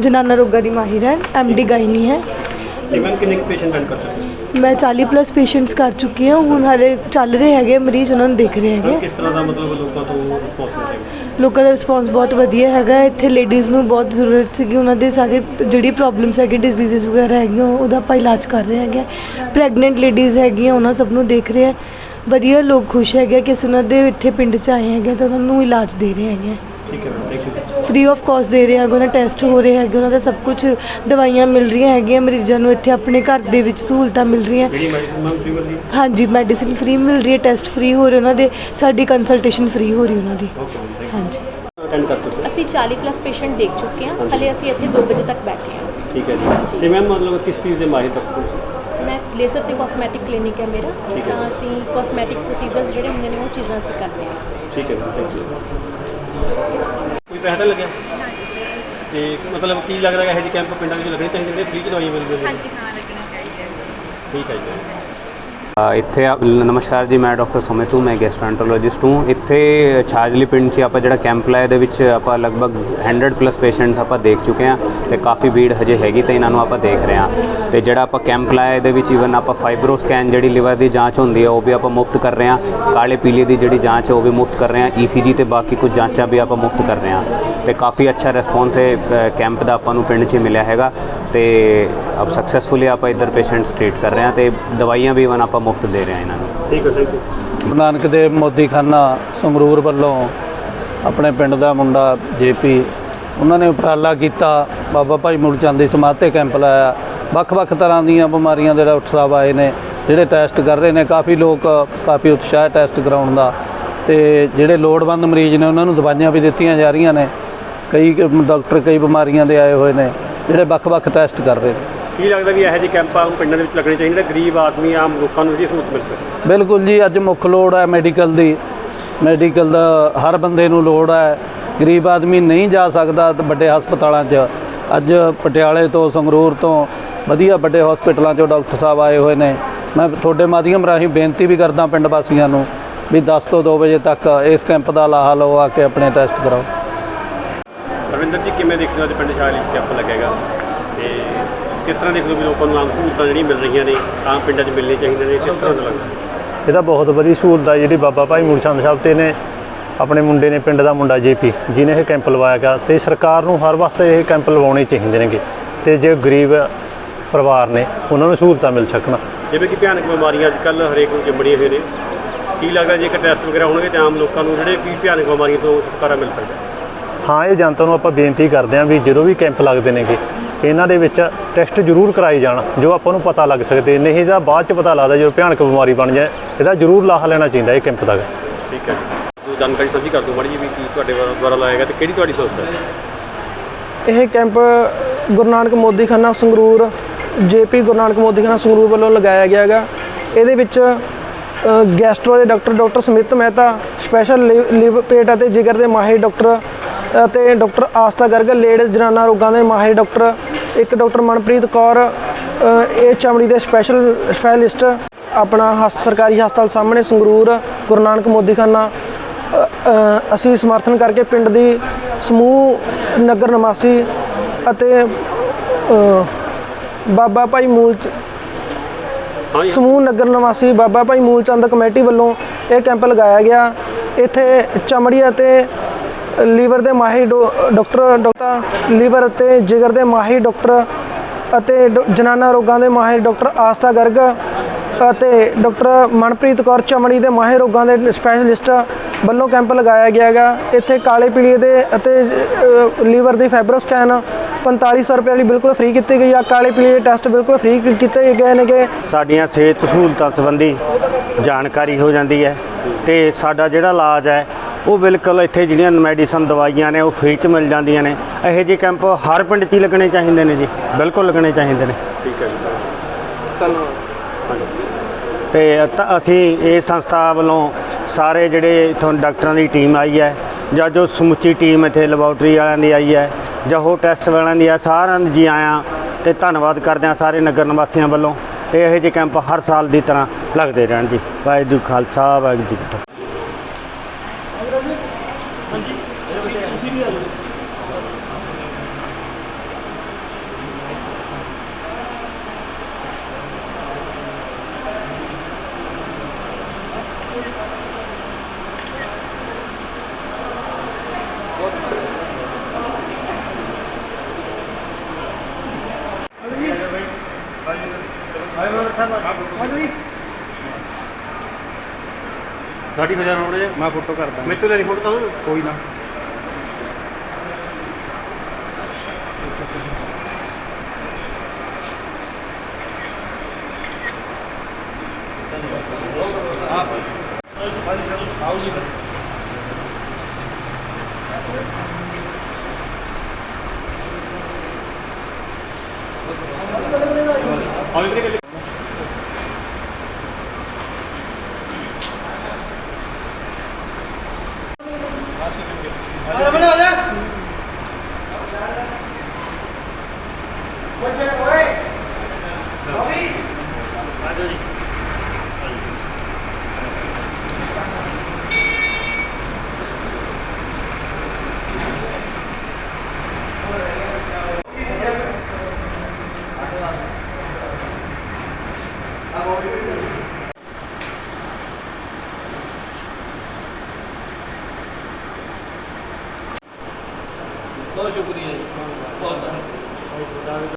ਜਨਾਨਾ ਰੋਗਾਂ ਦੀ ਮਾਹਿਰ ਹੈ ਐਮਡੀ ਗਾਇਨੀ ਹੈ। ਮੈਮ ਕਿੰਨੇ ਪੇਸ਼ੈਂਟ ਮੈਂ 40 ਪਲੱਸ ਪੇਸ਼ੈਂਟਸ ਕਰ ਚੁੱਕੀ ਹਾਂ ਹੁਣ ਹਾਲੇ ਚੱਲ ਰਹੇ ਹੈਗੇ ਮਰੀਜ਼ ਉਹਨਾਂ ਨੂੰ ਦੇਖ ਰਹੇ ਹੈਗੇ। ਕਿਸ ਤਰ੍ਹਾਂ ਦਾ ਮਤਲਬ ਲੋਕਾਂ ਤੋਂ ਰਿਸਪੌਂਸ ਮਿਲ ਰਿਹਾ ਲੋਕਾਂ ਦਾ ਰਿਸਪੌਂਸ ਬਹੁਤ ਵਧੀਆ ਹੈਗਾ ਇੱਥੇ ਲੇਡੀਜ਼ ਨੂੰ ਬਹੁਤ ਜ਼ਰੂਰਤ ਸੀਗੀ ਉਹਨਾਂ ਦੇ ਸਾਰੇ ਜਿਹੜੀ ਪ੍ਰੋਬਲਮਸ ਹੈਗੇ ਡਿਜ਼ੀਜ਼ਸ ਵਗੈਰਾ ਹੈਗੀਆਂ ਉਹਦਾ ਆਪਾਂ ਇਲਾਜ ਕਰ ਰਹੇ ਹੈਗੇ। ਪ੍ਰੈਗਨੈਂਟ ਲੇਡੀਜ਼ ਹੈਗੀਆਂ ਉਹਨਾਂ ਸਭ ਨੂੰ ਦੇਖ ਰਹੇ ਆ ਵਧੀਆ ਲੋਕ ਖੁਸ਼ ਹੈਗੇ ਕਿ ਅਸੀਂ ਉਹਨਾਂ ਦੇ ਇੱਥੇ ਪਿੰਡ 'ਚ ਆਏ ਹੈਗੇ ਤਾਂ ਉਹਨਾਂ ਨੂੰ ਇਲਾਜ ਦੇ ਰਹੇ ਹੈਗੇ ਠੀਕ ਹੈ ma'am thank you free of cost ਦੇ ਰਹੇ ਹੈਗੇ ਉਹਨਾਂ ਟੈਸਟ ਹੋ ਰਹੇ ਹੈਗੇ ਉਹਨਾਂ ਦਾ ਸਭ ਕੁਝ ਦਵਾਈਆਂ ਮਿਲ ਰਹੀਆਂ ਹੈਗੀਆਂ ਮਰੀਜ਼ਾਂ ਨੂੰ ਇੱਥੇ ਆਪਣੇ ਘਰ ਦੇ ਵਿੱਚ ਸਹੂਲਤਾਂ ਮਿਲ ਰਹੀਆਂ। ਜਿਹੜੀ ਮੈਡੀਸਿਨ ਮੈਮ ਫ੍ਰੀ ਮਿਲ ਰਹੀ ਹਾਂਜੀ ਮੈਡੀਸਿਨ ਫ੍ਰੀ ਮਿਲ ਰਹੀ ਹੈ ਟੈਸਟ ਫ੍ਰੀ ਹੋ ਰਹੇ ਉਹਨਾਂ ਦੇ ਸਾਡੀ ਕੰਸਲਟੇਸ਼ਨ ਫ੍ਰੀ ਹੋ ਰਹੀ ਉਹਨਾਂ ਦੀ। ਓਕੇ ਮੈਮ ਥੈਂਕ ਹਾਂਜੀ। ਯੂ ਅਟੈਂਡ ਕਰ ਚੁੱਕੇ ਅਸੀਂ 40 ਪਲੱਸ ਪੇਸ਼ੈਂਟ ਦੇਖ ਚੁੱਕੇ ਹਾਂ। ਹਲੇ ਅਸੀਂ ਇੱਥੇ 2 ਵਜੇ ਤੱਕ ਬੈਠੇ ਹਾਂ। ਠੀਕ ਹੈ ਜੀ। ਜੀ। ਤੇ ਮੈਮ ਮਤਲਬ ਕਿਸ ਚੀਜ਼ ਦੇ ਮਾਹਿਰ ਤੱਕ ਪਹੁੰਚੇ ਮੈਂ ਲੇਜ਼ਰ ਤੇ ਕਾਸਮੈਟਿਕ ਕਲੀਨਿਕ ਹੈ ਮੇਰਾ ਠੀਕ ਹੈ। ਤਾਂ ਅਸੀਂ ਕਾਸਮੈਟਿਕ ਪ੍ਰੋਸੀਜਰਸ ਜਿਹੜੇ ਹੁੰਦੇ ਨੇ ਉਹ ਚੀਜ਼ਾਂ ਅਸੀਂ ਕਰਦੇ ਹਾਂ। ਠੀਕ ਹੈ ਮੈਮ ਥੈਂਕ ਯੂ ਕੋਈ ਪੈਸਾ ਤਾਂ ਲੱਗਿਆ ਤੇ ਮਤਲਬ ਕੀ ਲੱਗਦਾ ਹੈ ਇਹ ਜਿਹੇ ਕੈਂਪ ਪਿੰਡਾਂ ਵਿੱਚ ਲੱਗਣੇ ਚਾਹੀਦੇ ਨੇ? ਫ੍ਰੀ ਚ ਦਵਾਈਆਂ ਮਿਲ ਜਾਂਦੀਆਂ ਹਾਂਜੀ ਹਾਂ ਲੱਗਣੇ ਚਾਹੀਦੇ ਠੀਕ ਹੈ ਜੀ। ਇੱਥੇ ਨਮਸਕਾਰ ਜੀ, ਮੈਂ ਡਾਕਟਰ ਹੂੰ, ਮੈਂ ਗੈਸਟ੍ਰੋਐਂਟਰੋਲੋਜਿਸਟ ਹੂੰ। ਇੱਥੇ ਛਾਜਲੀ ਪਿੰਡ 'ਚ ਆਪਾਂ ਜਿਹੜਾ ਕੈਂਪ ਲਾਇਆ, ਇਹਦੇ ਵਿੱਚ ਆਪਾਂ ਲਗਭਗ 100 ਪਲੱਸ ਪੇਸ਼ੈਂਟਸ ਆਪਾਂ ਦੇਖ ਚੁੱਕੇ ਹਾਂ ਤੇ ਕਾਫੀ ਭੀੜ ਹਜੇ ਹੈਗੀ ਤੇ ਇਹਨਾਂ ਨੂੰ ਆਪਾਂ ਦੇਖ ਰਹੇ ਹਾਂ। ਤੇ ਜਿਹੜਾ ਆਪਾਂ ਕੈਂਪ ਲਾਇਆ, ਇਹਦੇ ਵਿੱਚ ਈਵਨ ਆਪਾਂ ਫਾਈਬਰੋ ਸਕੈਨ ਜਿਹੜੀ ਲਿਵਰ ਦੀ ਜਾਂਚ ਹੁੰਦੀ ਹੈ ਉਹ ਵੀ ਆਪਾਂ ਮੁਫਤ ਕਰ ਰਹੇ ਹਾਂ। ਕਾਲੇ ਪੀਲੇ ਦੀ ਜਿਹੜੀ ਜਾਂਚ ਹੈ ਉਹ ਵੀ ਮੁਫਤ ਕਰ ਰਹੇ ਹਾਂ। ਈਸੀਜੀ ਤੇ ਬਾਕੀ ਕੁਝ ਜਾਂਚਾਂ ਵੀ ਆਪਾਂ ਮੁਫਤ ਕਰ ਰਹੇ ਹਾਂ। ਤੇ ਕਾਫੀ ਅੱਛਾ ਰਿਸਪੌਂਸ ਹੈ ਕੈਂਪ ਦਾ ਆਪਾਂ ਨੂੰ ਪਿੰਡ 'ਚ ਮਿਲਿਆ ਹੈਗਾ। ਤੇ ਅਬ ਸਕਸੈਸਫੁਲੀ ਆਪਾਂ ਇੱਧਰ ਪੇਸ਼ੈਂਟਸ ਟ੍ਰੀਟ ਕਰ ਰਹੇ ਹਾਂ ਤੇ ਦਵਾਈਆਂ ਵੀ ਇਵਨ ਆਪਾਂ ਮੁਫਤ ਦੇ ਰਹੇ ਹਾਂ ਇਹਨਾਂ ਨੂੰ। ਠੀਕ ਹੈ ਥੈਂਕ ਯੂ ਗੁਰੂ ਨਾਨਕ ਦੇਵ ਮੋਦੀਖਾਨਾ ਸੰਗਰੂਰ ਵੱਲੋਂ ਆਪਣੇ ਪਿੰਡ ਦਾ ਮੁੰਡਾ ਜੇਪੀ ਉਹਨਾਂ ਨੇ ਉਪਰਾਲਾ ਕੀਤਾ। ਬਾਬਾ ਭਾਈ ਮੂਲਚੰਦ ਦੀ ਸਮਾਧ ਤੇ ਕੈਂਪ ਲਾਇਆ। ਵੱਖ-ਵੱਖ ਤਰ੍ਹਾਂ ਦੀਆਂ ਬਿਮਾਰੀਆਂ ਦੇ ਡਾਕਟਰ ਆਏ ਨੇ ਜਿਹੜੇ ਟੈਸਟ ਕਰ ਰਹੇ ਨੇ। ਕਾਫੀ ਲੋਕ ਕਾਫੀ ਉਤਸ਼ਾਹ ਟੈਸਟ ਕਰਾਉਣ ਦਾ। ਤੇ ਜਿਹੜੇ ਲੋੜਵੰਦ ਮਰੀਜ਼ ਨੇ ਉਹਨਾਂ ਨੂੰ ਦਵਾਈਆਂ ਵੀ ਦਿੱਤੀਆਂ ਜਾ ਰਹੀਆਂ ਨੇ। ਕਈ ਡਾਕਟਰ ਕਈ ਬਿਮਾਰੀਆਂ ਦੇ ਆਏ ਹੋਏ ਨੇ। ਜਿਹੜੇ ਵੱਖ-ਵੱਖ ਟੈਸਟ ਕਰ ਰਹੇ ਨੇ। ਕੀ ਲੱਗਦਾ ਵੀ ਇਹੋ ਜਿਹੇ ਕੈਂਪ ਆਮ ਪਿੰਡਾਂ ਦੇ ਵਿੱਚ ਲੱਗਣੇ ਚਾਹੀਦੇ ਜਿਹੜੇ ਗਰੀਬ ਆਦਮੀ ਆਮ ਲੋਕਾਂ ਨੂੰ ਜਿਹੜੀ ਸਹੂਲਤ ਮਿਲ ਸਕੇ। ਬਿਲਕੁਲ ਜੀ ਅੱਜ ਮੁੱਖ ਲੋੜ ਹੈ ਮੈਡੀਕਲ ਦੀ। ਮੈਡੀਕਲ ਦਾ ਹਰ ਬੰਦੇ ਨੂੰ ਲੋੜ ਹੈ। ਗਰੀਬ ਆਦਮੀ ਨਹੀਂ ਜਾ ਸਕਦਾ ਵੱਡੇ ਹਸਪਤਾਲਾਂ 'ਚ। ਅੱਜ ਪਟਿਆਲੇ ਤੋਂ ਸੰਗਰੂਰ ਤੋਂ ਵਧੀਆ ਵੱਡੇ ਹਸਪਤਾਲਾਂ 'ਚੋਂ ਡਾਕਟਰ ਸਾਹਿਬ ਆਏ ਹੋਏ ਨੇ। ਮੈਂ ਤੁਹਾਡੇ ਮਾਧਿਅਮ ਰਾਹੀਂ ਬੇਨਤੀ ਵੀ ਕਰਦਾ ਪਿੰਡ ਵਾਸੀਆਂ ਨੂੰ ਵੀ 10 ਤੋਂ 2 ਵਜੇ ਤੱਕ ਇਸ ਕੈਂਪ ਦਾ ਲਾਹਾ ਲਓ ਆ ਕੇ ਆਪਣੇ ਟੈਸਟ ਕਰਾਓ। ਰਵਿੰਦਰ ਜੀ ਕਿਵੇਂ ਦੇਖਦੇ ਹੋ ਅੱਜ ਪਿੰਡ ਸ਼ਾਲੀ ਕੈਂਪ ਲੱਗੇਗਾ? ਤੇ ਕਿਸ ਤਰ੍ਹਾਂ ਦੇਖਦੇ ਹੋ ਵੀ ਲੋਕਾਂ ਨੂੰ ਆਮ ਸਹੂਲਤਾਂ ਜਿਹੜੀਆਂ ਮਿਲ ਰਹੀਆਂ ਨੇ ਆਮ ਪਿੰਡਾਂ 'ਚ ਮਿਲਣੀਆਂ ਚਾਹੀਦੀਆਂ ਨੇ ਕਿਸ ਤਰ੍ਹਾਂ ਦਾ ਲੱਗਦਾ? ਇਹ ਤਾਂ ਬਹੁਤ ਵਧੀਆ ਸਹੂਲਤ ਹੈ ਜਿਹੜੀ ਬਾਬਾ ਭਾਈ ਮੂਲਚੰਦ ਸਾਹਿਬ ਤੇ ਨੇ ਆਪਣੇ ਮੁੰਡੇ ਨੇ ਪਿੰਡ ਦਾ ਮੁੰਡਾ ਜੇਪੀ ਜਿਹਨੇ ਇਹ ਕੈਂਪ ਲਵਾਇਆ ਗਾ। ਤੇ ਸਰਕਾਰ ਨੂੰ ਹਰ ਵਕਤ ਇਹ ਕੈਂਪ ਲਵਾਉਣੇ ਚਾਹੀਦੇ ਨੇਗੇ। ਤੇ ਜੇ ਗਰੀਬ ਪਰਿਵਾਰ ਨੇ ਉਹਨਾਂ ਨੂੰ ਸਹੂਲਤਾਂ ਮਿਲ ਸਕਣ। ਜਿਵੇਂ ਕਿ ਭਿਆਨਕ ਬਿਮਾਰੀਆਂ ਅੱਜ ਕੱਲ੍ਹ ਹਰੇਕ ਨੂੰ ਚਿੰਬੜੀਆਂ ਹੋਈਆਂ ਨੇ। ਕੀ ਲੱਗਦਾ ਜੇ ਟੈਸਟ ਵਗੈਰਾ ਹੋਣਗੇ ਤਾਂ ਆਮ ਲੋਕਾਂ ਨੂੰ ਜਿਹੜੇ ਕੀ ਭਿਆਨਕ ਬਿਮਾਰੀਆਂ ਤੋਂ ਛੁਟਕਾਰਾ ਮਿਲ ਸਕਦਾ? ਹਾਂ ਇਹ ਜਨਤਾ ਨੂੰ ਆਪਾਂ ਬੇਨਤੀ ਕਰਦੇ ਹਾਂ ਵੀ ਜਦੋਂ ਵੀ ਕੈਂਪ ਲੱਗਦੇ ਨੇਗੇ ਇਹਨਾਂ ਦੇ ਵਿੱਚ ਟੈਸਟ ਜ਼ਰੂਰ ਕਰਾਏ ਜਾਣ ਜੋ ਆਪਾਂ ਨੂੰ ਪਤਾ ਲੱਗ ਸਕਦੇ ਨਹੀਂ ਤਾਂ ਬਾਅਦ ਚ ਪਤਾ ਲੱਗਦਾ ਜਦੋਂ ਭਿਆਨਕ ਬਿਮਾਰੀ ਬਣ ਜਾਏ ਇਹਦਾ ਜ਼ਰੂਰ ਲਾਹਾ ਲੈਣਾ ਚਾਹੀਦਾ ਇਹ ਕੈਂਪ ਦਾ। ਠੀਕ ਹੈ। ਜੀ ਜਾਣਕਾਰੀ ਸਾਂਝੀ ਕਰ ਦਿਓ ਮਾੜੀ ਜੀ ਵੀ ਕੀ ਤੁਹਾਡੇ ਦੁਆਰਾ- ਦੁਆਰਾ ਲਾਇਆ ਗਿਆ ਤੇ ਕਿਹੜੀ ਤੁਹਾਡੀ ਸੰਸਥਾ ਹੈ? ਇਹ ਕੈਂਪ ਗੁਰੂ ਨਾਨਕ ਮੋਦੀਖਾਨਾ ਸੰਗਰੂਰ ਜੇਪੀ ਗੁਰੂ ਨਾਨਕ ਮੋਦੀਖਾਨਾ ਸੰਗਰੂਰ ਵੱਲੋਂ ਲਗਾਇਆ ਗਿਆ ਹੈਗਾ। ਇਹਦੇ ਵਿੱਚ ਗੈਸਟਰੋ ਦੇ doctor doctor Smit Mehta special ਲਿਵ- ਲਿਵ ਪੇਟ ਅਤੇ ਜਿਗਰ ਦੇ ਮਾਹਿਰ ਡਾਕਟਰ ਅਤੇ ਡਾਕਟਰ ਆਸਥਾ ਗਰਗ ਲੇਡੀਜ਼ ਜਨਾਨਾ ਰੋਗਾਂ ਦੇ ਮਾਹਿਰ ਡਾਕਟਰ ਇੱਕ ਡਾਕਟਰ ਮਨਪ੍ਰੀਤ ਕੌਰ ਇਹ ਚਮੜੀ ਦੇ ਸਪੈਸ਼ਲ ਸਪੈਸ਼ਲਿਸਟ ਆਪਣਾ ਹਸ ਸਰਕਾਰੀ ਹਸਪਤਾਲ ਸਾਹਮਣੇ ਸੰਗਰੂਰ ਗੁਰੂ ਨਾਨਕ ਮੋਦੀਖਾਨਾ ਅਸੀਂ ਸਮਰਥਨ ਕਰਕੇ ਪਿੰਡ ਦੀ ਸਮੂਹ ਨਗਰ ਨਿਵਾਸੀ ਅਤੇ ਬਾਬਾ ਭਾਈ ਮੂਲ ਸਮੂਹ ਨਗਰ ਨਿਵਾਸੀ ਬਾਬਾ ਭਾਈ ਮੂਲਚੰਦ ਕਮੇਟੀ ਵੱਲੋਂ ਇਹ ਕੈਂਪ ਲਗਾਇਆ ਗਿਆ। ਇੱਥੇ ਚਮੜੀ ਅਤੇ ਲੀਵਰ ਦੇ ਮਾਹਿਰ ਡੋ- ਡਾਕਟਰ ਡਾਕਟਰ ਲੀਵਰ ਅਤੇ ਜਿਗਰ ਦੇ ਮਾਹਿਰ ਡਾਕਟਰ ਅਤੇ ਡ- ਜਨਾਨਾ ਰੋਗਾਂ ਦੇ ਮਾਹਿਰ ਡਾਕਟਰ ਆਸਥਾ ਗਰਗ ਅਤੇ ਡਾਕਟਰ ਮਨਪ੍ਰੀਤ ਕੌਰ ਚਮੜੀ ਦੇ ਮਾਹਿਰ ਰੋਗਾਂ ਦੇ ਸਪੈਸ਼ਲਿਸਟ ਵੱਲੋਂ ਕੈਂਪ ਲਗਾਇਆ ਗਿਆ ਹੈਗਾ। ਇੱਥੇ ਕਾਲੇ ਪੀਲੀਏ ਦੇ ਅਤੇ ਲੀਵਰ ਦੀ ਫਾਈਬਰੋ ਸਕੈਨ 4500 ਰੁਪਏ ਵਾਲੀ ਬਿਲਕੁਲ ਫ੍ਰੀ ਕੀਤੀ ਗਈ ਆ। ਕਾਲੇ ਪੀਲੀਏ ਦੇ ਟੈਸਟ ਬਿਲਕੁਲ ਫ੍ਰੀ ਕੀਤੇ ਗਏ ਨੇਗੇ ਸਾਡੀਆਂ ਸਿਹਤ ਸਹੂਲਤਾਂ ਸੰਬੰਧੀ ਜਾਣਕਾਰੀ ਹੋ ਜਾਂਦੀ ਹੈ ਤੇ ਸਾਡਾ ਜਿਹੜਾ ਇਲਾਜ ਹੈ ਉਹ ਬਿਲਕੁਲ ਇੱਥੇ ਜਿਹੜੀਆਂ ਮੈਡੀਸਨ ਦਵਾਈਆਂ ਨੇ ਉਹ ਫ੍ਰੀ ਚ ਮਿਲ ਜਾਂਦੀਆਂ ਨੇ। ਇਹੋ ਜਿਹੇ ਕੈਂਪ ਹਰ ਪਿੰਡ 'ਚ ਹੀ ਲੱਗਣੇ ਚਾਹੀਦੇ ਨੇ ਜੀ। ਬਿਲਕੁਲ ਲੱਗਣੇ ਚਾਹੀਦੇ ਨੇ। ਠੀਕ ਹੈ ਜੀ। ਤੇ ਅਤ- ਅਸੀਂ ਇਹ ਸੰਸਥਾ ਵੱਲੋਂ ਸਾਰੇ ਜਿਹੜੇ ਇਥੋਂ ਡਾਕਟਰਾਂ ਦੀ ਟੀਮ ਆਈ ਹੈ ਜਾਂ ਜੋ ਸਮੁੱਚੀ ਟੀਮ ਇੱਥੇ ਲੈਬੋਰਟਰੀ ਵਾਲਿਆਂ ਦੀ ਆਈ ਹੈ ਜਾਂ ਹੋਰ ਟੈਸਟ ਵਾਲਿਆਂ ਦੀ ਆ ਸਾਰਿਆਂ ਨੂੰ ਜੀ ਆਇਆਂ ਤੇ ਧੰਨਵਾਦ ਕਰਦੇ ਹਾਂ ਸਾਰੇ ਨਗਰ ਨਿਵਾਸੀਆਂ ਵੱਲੋਂ। ਤੇ ਇਹੋ ਜਿਹੇ ਕੈਂਪ ਹਰ ਸਾਲ ਦੀ ਤਰ੍ਹਾਂ ਲੱਗਦੇ ਰਹਿਣ ਜੀ। ਵਾਹਿਗੁਰੂ ਜੀ 그러면 ਹਾਂਜੀ ਤੁਸੀਂ ਵੀ ਆ ਜਾਓ Thank you. ਸਾਡੀ ਹਜ਼ਾਰ ਹੋ ਰਹੇ ਮੈਂ ਫੋਟੋ ਕਰਦਾ। ਮੈਥੋਂ ਲੈ ਫੋਟੋ ਤਾਂ ਕੋਈ ਨਾ। ਆਓ ਇਧਰ ਕੇ ਬਹੁਤ ਸ਼ੁਕਰੀਆ ਜੀ ਬਹੁਤ